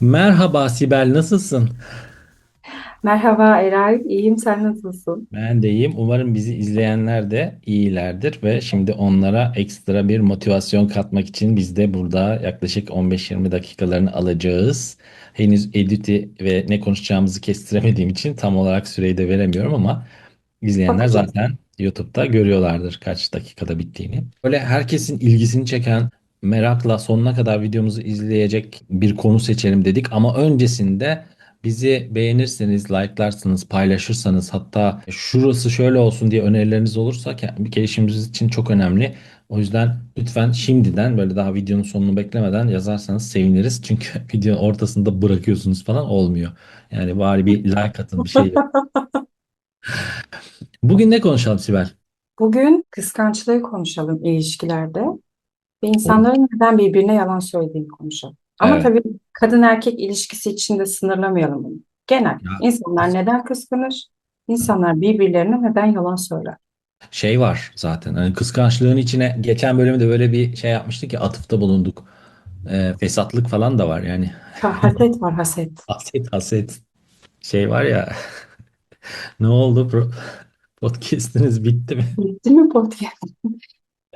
Merhaba Sibel, nasılsın? Merhaba Eray, iyiyim sen nasılsın? Ben de iyiyim. Umarım bizi izleyenler de iyilerdir ve şimdi onlara ekstra bir motivasyon katmak için biz de burada yaklaşık 15-20 dakikalarını alacağız. Henüz editi ve ne konuşacağımızı kestiremediğim için tam olarak süreyi de veremiyorum ama izleyenler Bakacağız. zaten YouTube'da görüyorlardır kaç dakikada bittiğini. Böyle herkesin ilgisini çeken, merakla sonuna kadar videomuzu izleyecek bir konu seçelim dedik ama öncesinde Bizi beğenirseniz, like'larsınız, paylaşırsanız hatta şurası şöyle olsun diye önerileriniz olursa ke- gelişimimiz için çok önemli. O yüzden lütfen şimdiden böyle daha videonun sonunu beklemeden yazarsanız seviniriz. Çünkü videonun ortasında bırakıyorsunuz falan olmuyor. Yani bari bir like atın bir şey. Bugün ne konuşalım Sibel? Bugün kıskançlığı konuşalım ilişkilerde ve insanların neden birbirine yalan söylediğini konuşalım. Ama Evet. tabii kadın erkek ilişkisi içinde sınırlamayalım bunu. Genel. Ya, İnsanlar neden kıskanır? İnsanlar birbirlerine neden yalan söyler? şey var zaten. Hani kıskançlığın içine geçen bölümde böyle bir şey yapmıştık ya atıfta bulunduk. Ee, fesatlık falan da var yani. Ha, haset var haset. Haset haset şey var ya Ne oldu? Pro- Podcast'iniz bitti mi? Bitti mi podcast?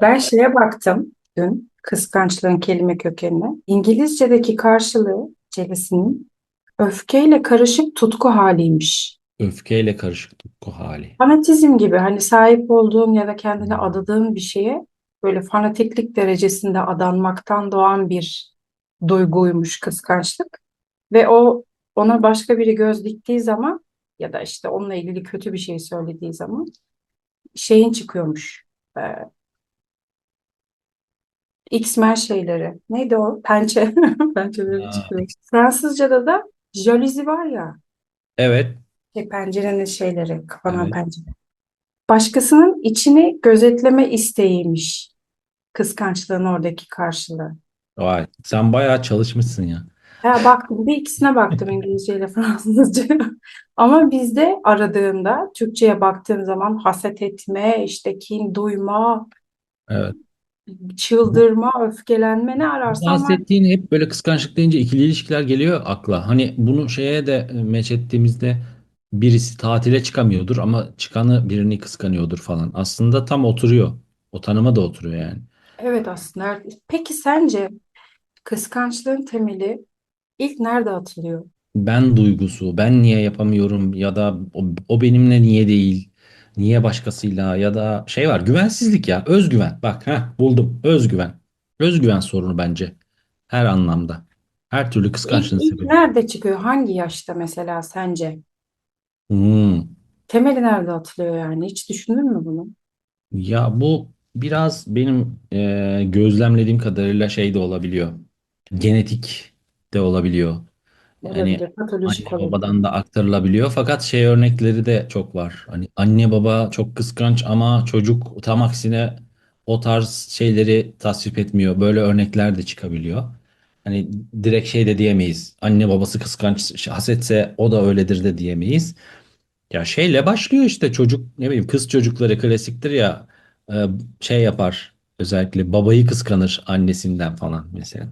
Ben şeye baktım dün kıskançlığın kelime kökenine. İngilizce'deki karşılığı jealousy'nin öfkeyle karışık tutku haliymiş. Öfkeyle karışık tutku hali. Fanatizm gibi hani sahip olduğun ya da kendine Hmm. adadığın bir şeye böyle fanatiklik derecesinde adanmaktan doğan bir duyguymuş kıskançlık. Ve o ona başka biri göz diktiği zaman ya da işte onunla ilgili kötü bir şey söylediği zaman şeyin çıkıyormuş. Ee, X-Men şeyleri. Neydi o? Pençe. Pençeleri çıkıyor. Fransızca'da da jalousie var ya. Evet, Şey, pencerenin şeyleri, kapanan evet. pencere. Başkasının içini gözetleme isteğiymiş. Kıskançlığın oradaki karşılığı. Vay, sen bayağı çalışmışsın ya. Ya baktım bir ikisine baktım İngilizce ile Fransızca. Ama bizde aradığında Türkçe'ye baktığın zaman haset etme, işte kin duyma, Evet. Çıldırma, öfkelenme ne ararsan var. bahsettiğin hep böyle kıskançlık deyince ikili ilişkiler geliyor akla. Hani bunu şeye de e, meç ettiğimizde birisi tatile çıkamıyordur ama çıkanı birini kıskanıyordur falan. Aslında tam oturuyor. O tanıma da oturuyor yani. Evet aslında. Peki sence kıskançlığın temeli ilk nerede atılıyor? ben duygusu, ben niye yapamıyorum ya da o, o benimle niye değil, niye başkasıyla ya da şey var güvensizlik ya özgüven. Bak ha buldum özgüven. Özgüven sorunu bence her anlamda. Her türlü İlk, kıskançlığın ilk sebebi. nerede çıkıyor? Hangi yaşta mesela sence? Hmm. Temeli nerede atılıyor yani? Hiç düşündün mü bunu? Ya bu biraz benim e, gözlemlediğim kadarıyla şey de olabiliyor. Genetik de olabiliyor. Yani Olabilir. Patolojik anne olabilir. babadan da aktarılabiliyor. Fakat şey örnekleri de çok var. Hani anne baba çok kıskanç ama çocuk tam aksine o tarz şeyleri tasvip etmiyor. Böyle örnekler de çıkabiliyor. Hani direkt şey de diyemeyiz. Anne babası kıskanç hasetse o da öyledir de diyemeyiz. Ya şeyle başlıyor işte çocuk ne bileyim kız çocukları klasiktir ya e, şey yapar özellikle babayı kıskanır annesinden falan mesela.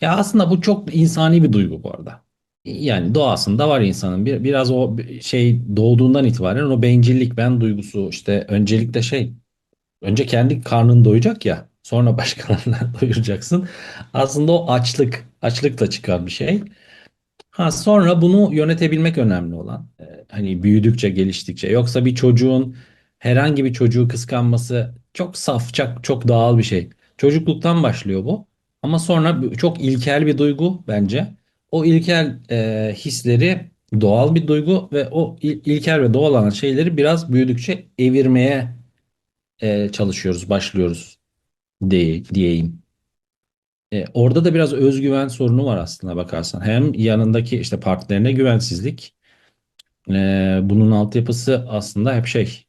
Ya aslında bu çok insani bir duygu bu arada. Yani doğasında var insanın. Bir, biraz o şey doğduğundan itibaren o bencillik, ben duygusu işte öncelikle şey, önce kendi karnın doyacak ya, sonra başkalarına doyuracaksın. Aslında o açlık, açlık da çıkar bir şey. Ha sonra bunu yönetebilmek önemli olan. Ee, hani büyüdükçe, geliştikçe. Yoksa bir çocuğun herhangi bir çocuğu kıskanması çok saf, çok, doğal bir şey. Çocukluktan başlıyor bu. Ama sonra çok ilkel bir duygu bence. O ilkel e, hisleri doğal bir duygu ve o il- ilkel ve doğal olan şeyleri biraz büyüdükçe evirmeye e, çalışıyoruz, başlıyoruz diye, diyeyim. E, orada da biraz özgüven sorunu var aslında bakarsan. Hem yanındaki işte partnerine güvensizlik. e, bunun altyapısı aslında hep şey.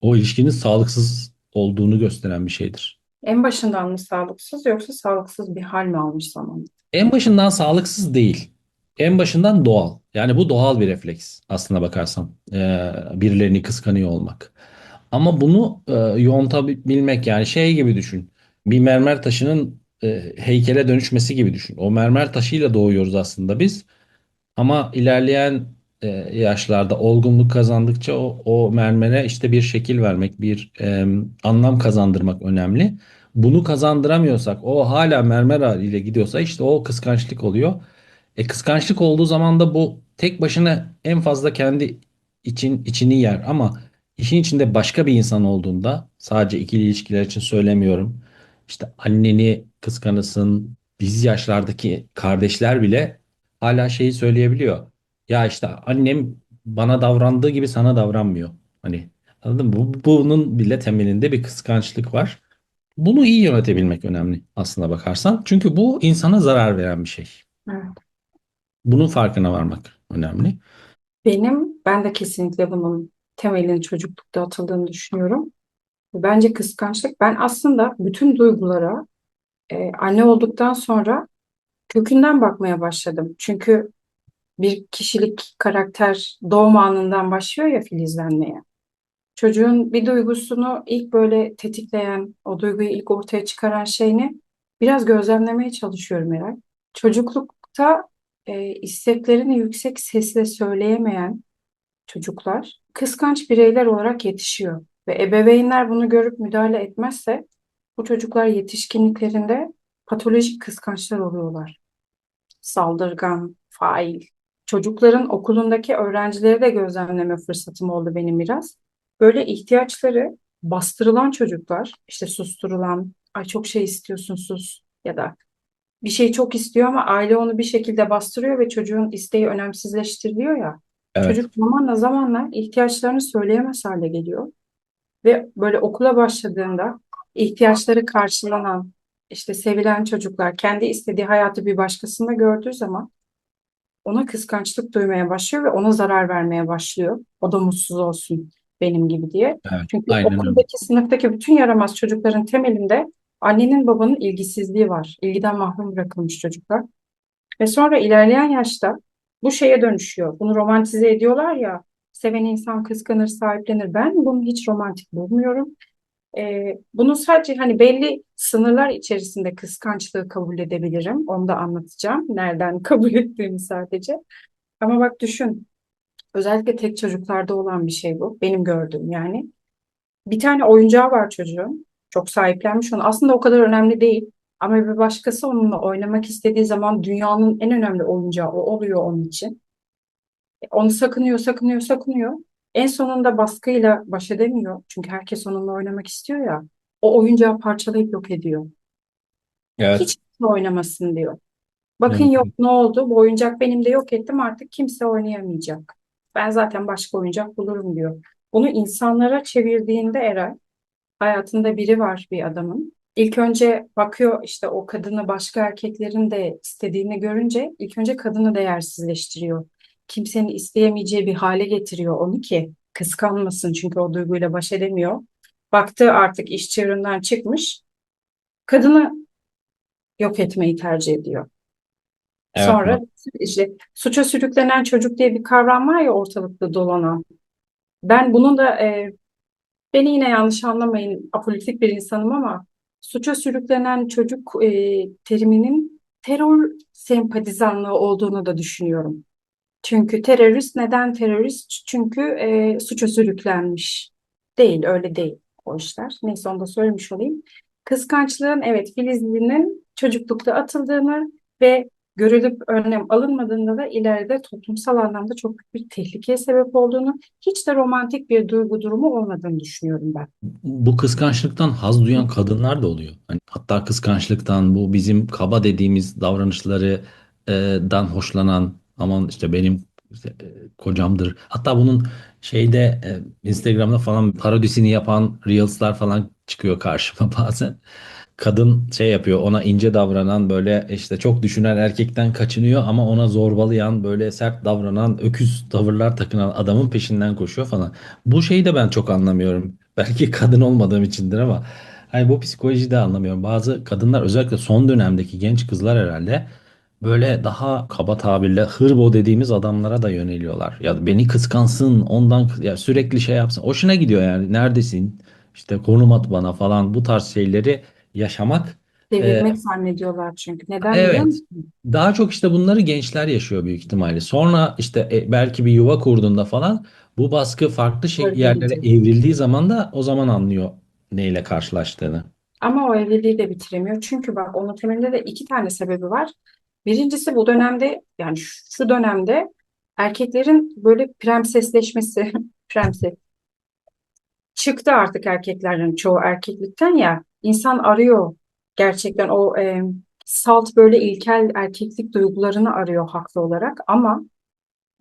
O ilişkinin sağlıksız olduğunu gösteren bir şeydir. En başından mı sağlıksız yoksa sağlıksız bir hal mi almış zaman? En başından sağlıksız değil. En başından doğal. Yani bu doğal bir refleks aslına bakarsan. E, birilerini kıskanıyor olmak. Ama bunu e, yontabilmek yani şey gibi düşün. Bir mermer taşının e, heykele dönüşmesi gibi düşün. O mermer taşıyla doğuyoruz aslında biz. Ama ilerleyen e, yaşlarda olgunluk kazandıkça o, o mermere işte bir şekil vermek, bir e, anlam kazandırmak önemli. Bunu kazandıramıyorsak, o hala mermer haliyle gidiyorsa işte o kıskançlık oluyor. E, kıskançlık olduğu zaman da bu tek başına en fazla kendi için içini yer ama işin içinde başka bir insan olduğunda sadece ikili ilişkiler için söylemiyorum. İşte anneni kıskanırsın, biz yaşlardaki kardeşler bile hala şeyi söyleyebiliyor. Ya işte annem bana davrandığı gibi sana davranmıyor. Hani anladın mı? Bu, bunun bile temelinde bir kıskançlık var. Bunu iyi yönetebilmek önemli aslına bakarsan. Çünkü bu insana zarar veren bir şey. Evet. Bunun farkına varmak önemli. Benim, ben de kesinlikle bunun temelinin çocuklukta atıldığını düşünüyorum. Bence kıskançlık, ben aslında bütün duygulara e, anne olduktan sonra kökünden bakmaya başladım. Çünkü bir kişilik, karakter doğum anından başlıyor ya filizlenmeye. Çocuğun bir duygusunu ilk böyle tetikleyen, o duyguyu ilk ortaya çıkaran şeyini biraz gözlemlemeye çalışıyorum Eray. Çocuklukta e, isteklerini yüksek sesle söyleyemeyen çocuklar kıskanç bireyler olarak yetişiyor. Ve ebeveynler bunu görüp müdahale etmezse bu çocuklar yetişkinliklerinde patolojik kıskançlar oluyorlar. Saldırgan, fail. Çocukların okulundaki öğrencileri de gözlemleme fırsatım oldu benim biraz. Böyle ihtiyaçları bastırılan çocuklar, işte susturulan, ay çok şey istiyorsun sus ya da bir şey çok istiyor ama aile onu bir şekilde bastırıyor ve çocuğun isteği önemsizleştiriliyor ya. Evet. Çocuk zamanla zamanla ihtiyaçlarını söyleyemez hale geliyor ve böyle okula başladığında ihtiyaçları karşılanan, işte sevilen çocuklar kendi istediği hayatı bir başkasında gördüğü zaman ona kıskançlık duymaya başlıyor ve ona zarar vermeye başlıyor. O da mutsuz olsun benim gibi diye. Evet. Çünkü Aynen okuldaki, sınıftaki bütün yaramaz çocukların temelinde annenin babanın ilgisizliği var. İlgiden mahrum bırakılmış çocuklar. Ve sonra ilerleyen yaşta bu şeye dönüşüyor. Bunu romantize ediyorlar ya, seven insan kıskanır, sahiplenir. Ben bunu hiç romantik bulmuyorum. Ee, bunu sadece hani belli sınırlar içerisinde kıskançlığı kabul edebilirim. Onu da anlatacağım. Nereden kabul ettiğimi sadece. Ama bak düşün, özellikle tek çocuklarda olan bir şey bu. Benim gördüğüm yani. Bir tane oyuncağı var çocuğun. Çok sahiplenmiş onu. Aslında o kadar önemli değil. Ama bir başkası onunla oynamak istediği zaman dünyanın en önemli oyuncağı o oluyor onun için. Onu sakınıyor, sakınıyor, sakınıyor. En sonunda baskıyla baş edemiyor. Çünkü herkes onunla oynamak istiyor ya. O oyuncağı parçalayıp yok ediyor. Evet. Hiç kimse oynamasın diyor. Bakın Evet. yok ne oldu? Bu oyuncak benim de yok ettim artık kimse oynayamayacak. Ben zaten başka oyuncak bulurum diyor. Bunu insanlara çevirdiğinde Eray, hayatında biri var bir adamın. İlk önce bakıyor işte o kadını başka erkeklerin de istediğini görünce ilk önce kadını değersizleştiriyor. Kimsenin isteyemeyeceği bir hale getiriyor onu ki kıskanmasın çünkü o duyguyla baş edemiyor. Baktı artık iş çığırından çıkmış. Kadını yok etmeyi tercih ediyor. Evet. Sonra işte suça sürüklenen çocuk diye bir kavram var ya ortalıkta dolanan. Ben bunun da e, beni yine yanlış anlamayın apolitik bir insanım ama suça sürüklenen çocuk e, teriminin terör sempatizanlığı olduğunu da düşünüyorum. Çünkü terörist neden terörist? Çünkü e, suça sürüklenmiş. Değil, öyle değil o işler. Neyse onu da söylemiş olayım. Kıskançlığın evet Filizli'nin çocuklukta atıldığını ve görülüp önlem alınmadığında da ileride toplumsal anlamda çok büyük bir tehlikeye sebep olduğunu, hiç de romantik bir duygu durumu olmadığını düşünüyorum ben. Bu kıskançlıktan haz duyan kadınlar da oluyor. Hani hatta kıskançlıktan bu bizim kaba dediğimiz davranışları e, hoşlanan aman işte benim e, kocamdır. Hatta bunun şeyde e, Instagram'da falan parodisini yapan Reels'lar falan çıkıyor karşıma bazen. Kadın şey yapıyor ona ince davranan böyle işte çok düşünen erkekten kaçınıyor ama ona zorbalayan böyle sert davranan öküz tavırlar takınan adamın peşinden koşuyor falan. Bu şeyi de ben çok anlamıyorum. Belki kadın olmadığım içindir ama hani bu psikolojiyi de anlamıyorum. Bazı kadınlar özellikle son dönemdeki genç kızlar herhalde böyle daha kaba tabirle hırbo dediğimiz adamlara da yöneliyorlar. Ya beni kıskansın, ondan ya sürekli şey yapsın. Hoşuna gidiyor yani. Neredesin? İşte konum at bana falan bu tarz şeyleri yaşamak Devirmek zannediyorlar çünkü. Neden biliyor Evet. musun? Daha çok işte bunları gençler yaşıyor büyük ihtimalle. Sonra işte e, belki bir yuva kurduğunda falan bu baskı farklı şey, yerlere evrildiği zaman da o zaman anlıyor neyle karşılaştığını. Ama o evliliği de bitiremiyor. Çünkü bak onun temelinde de iki tane sebebi var. Birincisi bu dönemde yani şu şu dönemde erkeklerin böyle prensesleşmesi, prenses çıktı artık erkeklerin çoğu erkeklikten ya insan arıyor gerçekten o e, salt böyle ilkel erkeklik duygularını arıyor haklı olarak ama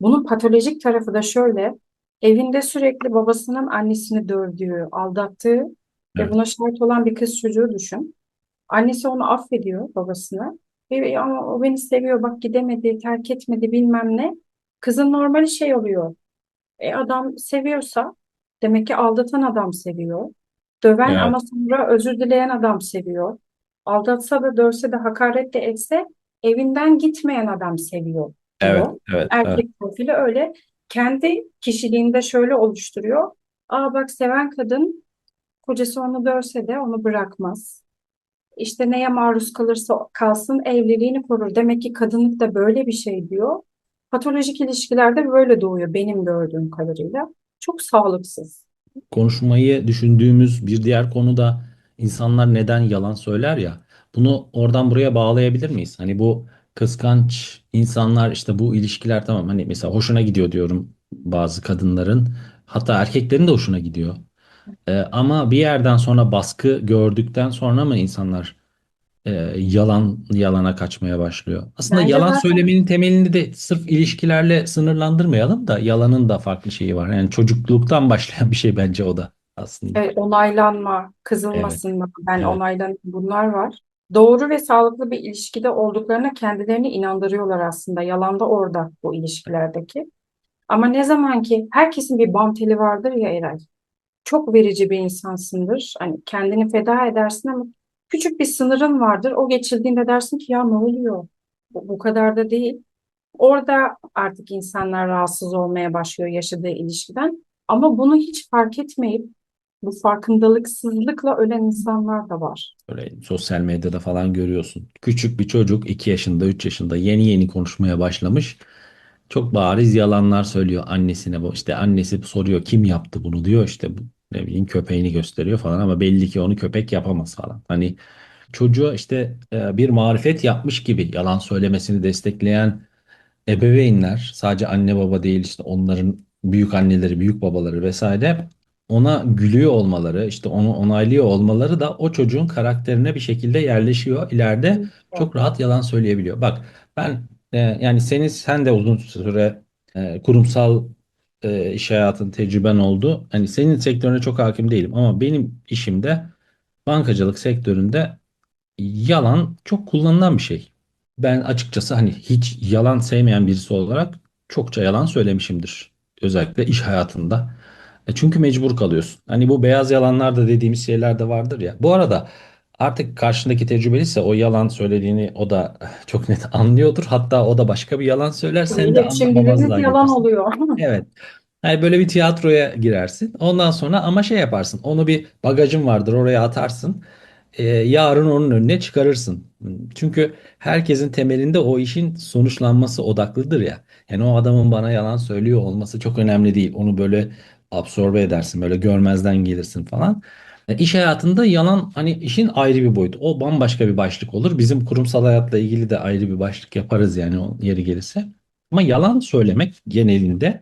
bunun patolojik tarafı da şöyle evinde sürekli babasının annesini dövdüğü, aldattığı ve Evet. buna şahit olan bir kız çocuğu düşün. Annesi onu affediyor babasını. Ve ama o beni seviyor bak gidemedi, terk etmedi bilmem ne. Kızın normali şey oluyor. E adam seviyorsa demek ki aldatan adam seviyor. Döven Evet. ama sonra özür dileyen adam seviyor. Aldatsa da dövse de hakaret de etse evinden gitmeyen adam seviyor Evet, diyor. evet, evet. Erkek profili öyle. Kendi kişiliğinde şöyle oluşturuyor. Aa bak seven kadın kocası onu dövse de onu bırakmaz. İşte neye maruz kalırsa kalsın evliliğini korur. Demek ki kadınlık da böyle bir şey diyor. Patolojik ilişkilerde böyle doğuyor benim gördüğüm kadarıyla. Çok sağlıksız. Konuşmayı düşündüğümüz bir diğer konu da insanlar neden yalan söyler ya. Bunu oradan buraya bağlayabilir miyiz? Hani bu kıskanç insanlar işte bu ilişkiler tamam hani mesela hoşuna gidiyor diyorum bazı kadınların hatta erkeklerin de hoşuna gidiyor. Ee, ama bir yerden sonra baskı gördükten sonra mı insanlar e, yalan yalana kaçmaya başlıyor? Aslında Bence yalan zaten söylemenin temelini de sırf ilişkilerle sınırlandırmayalım da yalanın da farklı şeyi var. Yani çocukluktan başlayan bir şey bence o da aslında. evet, onaylanma, kızılmasın bana, ben evet. onaylan bunlar var. Doğru ve sağlıklı bir ilişkide olduklarına kendilerini inandırıyorlar aslında. Yalan da orada bu ilişkilerdeki. Ama ne zaman ki herkesin bir bam teli vardır ya Eray. çok verici bir insansındır. Hani kendini feda edersin ama küçük bir sınırın vardır. O geçildiğinde dersin ki ya ne oluyor? Bu, bu kadar da değil. Orada artık insanlar rahatsız olmaya başlıyor yaşadığı ilişkiden. Ama bunu hiç fark etmeyip bu farkındalıksızlıkla ölen insanlar da var. Böyle sosyal medyada falan görüyorsun. Küçük bir çocuk 2 yaşında 3 yaşında yeni yeni konuşmaya başlamış. Çok bariz yalanlar söylüyor annesine. İşte annesi soruyor kim yaptı bunu diyor işte ne bileyim köpeğini gösteriyor falan ama belli ki onu köpek yapamaz falan. Hani çocuğa işte e, bir marifet yapmış gibi yalan söylemesini destekleyen ebeveynler sadece anne baba değil işte onların büyük anneleri, büyük babaları vesaire ona gülüyor olmaları, işte onu onaylıyor olmaları da o çocuğun karakterine bir şekilde yerleşiyor. İleride çok rahat yalan söyleyebiliyor. Bak ben e, yani senin sen de uzun süre e, kurumsal e, iş hayatın tecrüben oldu. Hani senin sektörüne çok hakim değilim ama benim işimde bankacılık sektöründe Yalan çok kullanılan bir şey. Ben açıkçası hani hiç yalan sevmeyen birisi olarak çokça yalan söylemişimdir. Özellikle iş hayatında. E çünkü mecbur kalıyorsun. Hani bu beyaz yalanlar da dediğimiz şeyler de vardır ya. Bu arada artık karşındaki tecrübeliyse o yalan söylediğini o da çok net anlıyordur. Hatta o da başka bir yalan söyler sen de anlamamazlığa yalan getirsin. oluyor. Evet. Yani böyle bir tiyatroya girersin. Ondan sonra ama şey yaparsın. Onu bir bagajın vardır oraya atarsın e, yarın onun önüne çıkarırsın. Çünkü herkesin temelinde o işin sonuçlanması odaklıdır ya. Yani o adamın bana yalan söylüyor olması çok önemli değil. Onu böyle absorbe edersin, böyle görmezden gelirsin falan. E, iş hayatında yalan hani işin ayrı bir boyutu. O bambaşka bir başlık olur. Bizim kurumsal hayatla ilgili de ayrı bir başlık yaparız yani o yeri gelirse. Ama yalan söylemek genelinde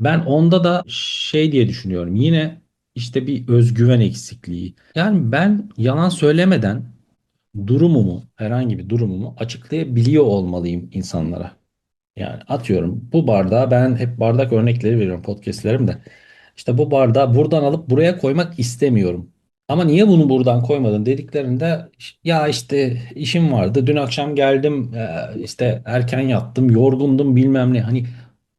ben onda da şey diye düşünüyorum. Yine işte bir özgüven eksikliği. Yani ben yalan söylemeden durumumu, herhangi bir durumumu açıklayabiliyor olmalıyım insanlara. Yani atıyorum bu bardağı ben hep bardak örnekleri veriyorum podcastlerimde. İşte bu bardağı buradan alıp buraya koymak istemiyorum. Ama niye bunu buradan koymadın dediklerinde ya işte işim vardı. Dün akşam geldim işte erken yattım, yorgundum bilmem ne. Hani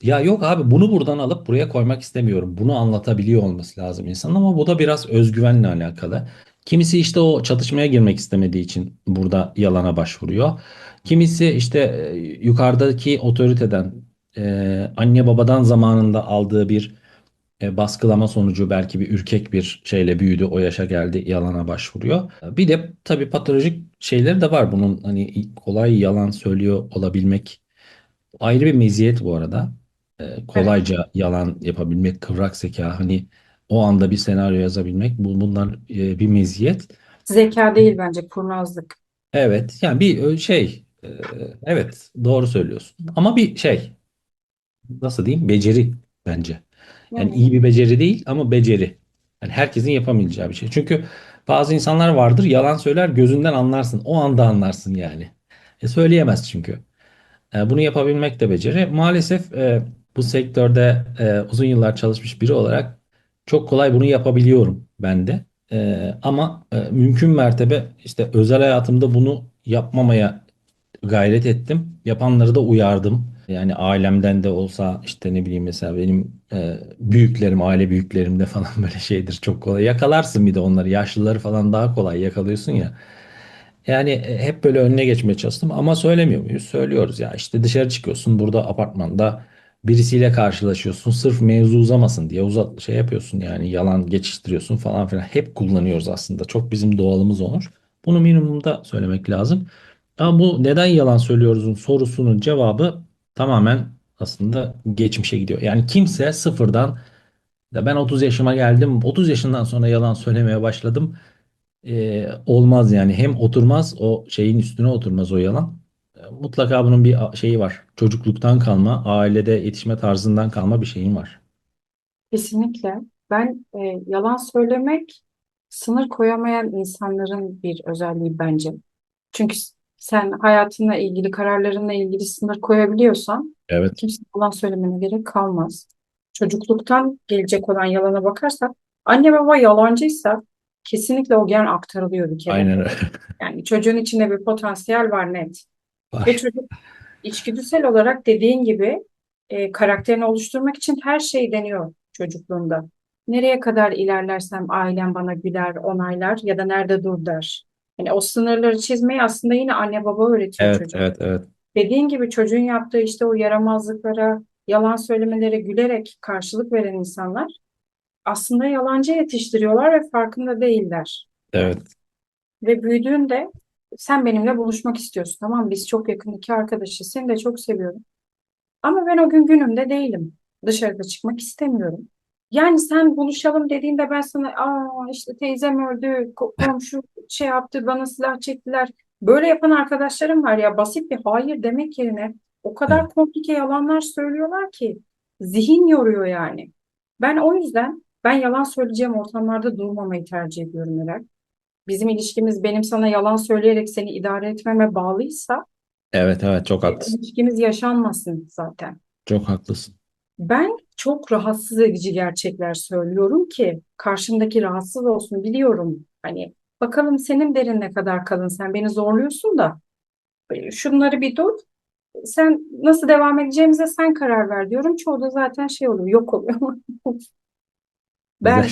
ya yok abi bunu buradan alıp buraya koymak istemiyorum. Bunu anlatabiliyor olması lazım insan ama bu da biraz özgüvenle alakalı. Kimisi işte o çatışmaya girmek istemediği için burada yalana başvuruyor. Kimisi işte e, yukarıdaki otoriteden anne babadan zamanında aldığı bir e, baskılama sonucu belki bir ürkek bir şeyle büyüdü, o yaşa geldi, yalana başvuruyor. Bir de tabii patolojik şeyleri de var bunun hani kolay yalan söylüyor olabilmek ayrı bir meziyet bu arada. E, Evet. kolayca yalan yapabilmek, kıvrak zeka hani o anda bir senaryo yazabilmek bu bunlar e, bir meziyet. Zeka değil bence kurnazlık. Evet yani bir ö- şey e, evet doğru söylüyorsun ama bir şey nasıl diyeyim beceri bence. Yani iyi bir beceri değil ama beceri. Yani herkesin yapamayacağı bir şey. Çünkü bazı insanlar vardır yalan söyler gözünden anlarsın. O anda anlarsın yani. E söyleyemez çünkü. E, bunu yapabilmek de beceri. Maalesef e, bu sektörde e, uzun yıllar çalışmış biri olarak çok kolay bunu yapabiliyorum ben de. E, ama e, mümkün mertebe işte özel hayatımda bunu yapmamaya gayret ettim. Yapanları da uyardım. Yani ailemden de olsa işte ne bileyim mesela benim e, büyüklerim, aile büyüklerimde falan böyle şeydir. Çok kolay yakalarsın bir de onları. Yaşlıları falan daha kolay yakalıyorsun ya. Yani e, hep böyle önüne geçmeye çalıştım ama söylemiyor muyuz? Söylüyoruz ya. İşte dışarı çıkıyorsun burada apartmanda birisiyle karşılaşıyorsun. Sırf mevzu uzamasın diye uzat şey yapıyorsun yani yalan geçiştiriyorsun falan filan. Hep kullanıyoruz aslında. Çok bizim doğalımız olmuş. Bunu minimumda söylemek lazım. Ama bu neden yalan söylüyoruzun sorusunun cevabı tamamen aslında geçmişe gidiyor. Yani kimse sıfırdan ya ben 30 yaşıma geldim 30 yaşından sonra yalan söylemeye başladım. Ee, olmaz yani hem oturmaz o şeyin üstüne oturmaz o yalan. Ee, Mutlaka bunun bir şeyi var. Çocukluktan kalma, ailede yetişme tarzından kalma bir şeyin var. kesinlikle. Ben e, yalan söylemek sınır koyamayan insanların bir özelliği bence. Çünkü sen hayatınla ilgili, kararlarınla ilgili sınır koyabiliyorsan Evet. kimse yalan söylemene gerek kalmaz. Çocukluktan gelecek olan yalana bakarsak, anne baba yalancıysa kesinlikle o gen aktarılıyor bir kere. Aynen. Yani çocuğun içinde bir potansiyel var net. Ve Var. çocuk içgüdüsel olarak dediğin gibi e, karakterini oluşturmak için her şeyi deniyor çocukluğunda. Nereye kadar ilerlersem ailem bana güler, onaylar ya da nerede dur der. Yani o sınırları çizmeyi aslında yine anne baba öğretiyor Evet, çocuk. evet, evet. Dediğin gibi çocuğun yaptığı işte o yaramazlıklara, yalan söylemelere gülerek karşılık veren insanlar aslında yalancı yetiştiriyorlar ve farkında değiller. Evet. Ve büyüdüğünde sen benimle buluşmak istiyorsun. Tamam biz çok yakın iki arkadaşız. Seni de çok seviyorum. Ama ben o gün günümde değilim. Dışarıda çıkmak istemiyorum. Yani sen buluşalım dediğinde ben sana aa işte teyzem öldü, ko- komşu şey yaptı, bana silah çektiler. Böyle yapan arkadaşlarım var ya basit bir hayır demek yerine o kadar komplike yalanlar söylüyorlar ki zihin yoruyor yani. Ben o yüzden ben yalan söyleyeceğim ortamlarda durmamayı tercih ediyorum Meral. Bizim ilişkimiz benim sana yalan söyleyerek seni idare etmeme bağlıysa Evet, evet çok haklısın. ilişkimiz yaşanmasın zaten. Çok haklısın. Ben çok rahatsız edici gerçekler söylüyorum ki karşımdaki rahatsız olsun biliyorum. Hani bakalım senin derin ne kadar kalın sen beni zorluyorsun da şunları bir dur. Sen nasıl devam edeceğimize sen karar ver diyorum. Çoğu da zaten şey oluyor yok oluyor. Güzel. Ben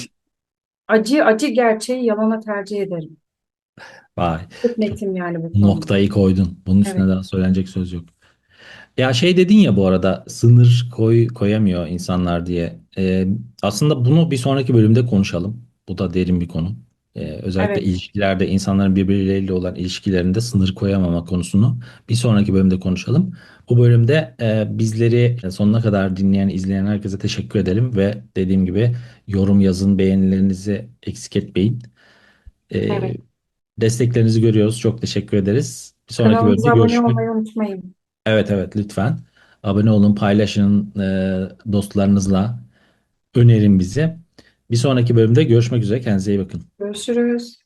acı acı gerçeği yalana tercih ederim. Vay. Çok netim yani bu konuda. noktayı koydun. Bunun üstüne Evet, daha söylenecek söz yok. Ya şey dedin ya bu arada sınır koy koyamıyor insanlar diye. Ee, aslında bunu bir sonraki bölümde konuşalım. Bu da derin bir konu. Ee, özellikle evet, ilişkilerde insanların birbirleriyle olan ilişkilerinde sınır koyamama konusunu bir sonraki bölümde konuşalım. Bu bölümde e, bizleri sonuna kadar dinleyen, izleyen herkese teşekkür edelim ve dediğim gibi yorum yazın, beğenilerinizi eksik etmeyin. Ee, evet. desteklerinizi görüyoruz. Çok teşekkür ederiz. Bir sonraki bölümde Kanalımıza abone görüşmek olmayı unutmayın. Evet evet lütfen. Abone olun, paylaşın e, dostlarınızla. Önerin bizi. Bir sonraki bölümde görüşmek üzere. Kendinize iyi bakın. Görüşürüz.